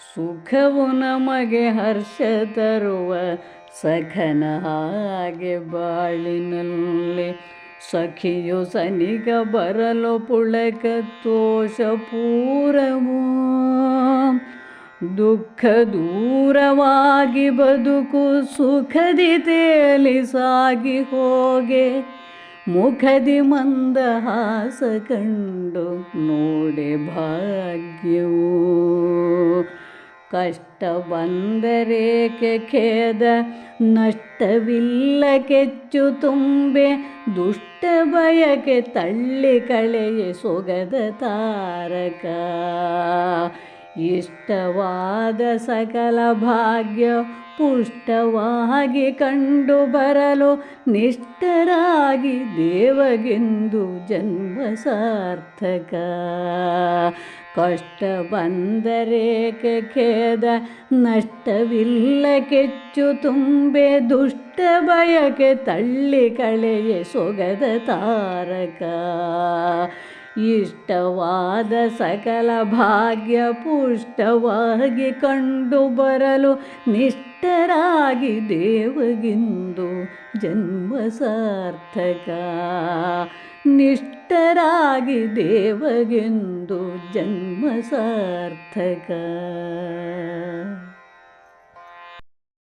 ಸುಖವು ನಮಗೆ ಹರ್ಷ ತರುವ ಸಖನ ಹಾಗೆ ಬಾಳಿನಲ್ಲಿ. ಸಖಿಯು ಸನಿಗ ಬರಲು ಪುಳಕ ತೋಷ ಪೂರವು. ದುಃಖ ದೂರವಾಗಿ ಬದುಕು ಸುಖದಿ ತೇಲಿ ಸಾಗಿ ಹೋಗೆ. ಮುಖದಿ ಮಂದಹಾಸ ಕಂಡು ನೋಡೆ ಭಾಗ್ಯವು. ಕಷ್ಟ ಬಂದರೇಕೆ ಖೇದ, ನಷ್ಟವಿಲ್ಲ ಕೆಚ್ಚು ತುಂಬೆ, ದುಷ್ಟ ಬಯಕೆ ತಳ್ಳಿ ಕಳೆಯೆ ಸೊಗದ ತಾರಕ. ಇಷ್ಟವಾದ ಸಕಲ ಭಾಗ್ಯ ಪುಷ್ಟವಾಗಿ ಕಂಡು ಬರಲು ನಿಷ್ಠರಾಗಿ ದೇವಗೆಂದು ಜನ್ಮ ಸಾರ್ಥಕ. ಕಷ್ಟ ಬಂದರೇಕೆ ಖೇದ, ನಷ್ಟವಿಲ್ಲ ಕೆಚ್ಚು ತುಂಬೆ, ದುಷ್ಟ ಬಯಕೆ ತಳ್ಳಿ ಕಳೆಯೆ ಸೊಗದ ತಾರಕ. ಇಷ್ಟವಾದ ಸಕಲ ಭಾಗ್ಯ ಪುಷ್ಟವಾಗಿ ಕಂಡು ಬರಲು ನಿಷ್ಠರಾಗಿ ದೇವಗಿಂದು ಜನ್ಮ ಸಾರ್ಥಕ. ನಿಷ್ಠರಾಗಿ ದೇವಗೆಂದು ಜನ್ಮ ಸಾರ್ಥಕ.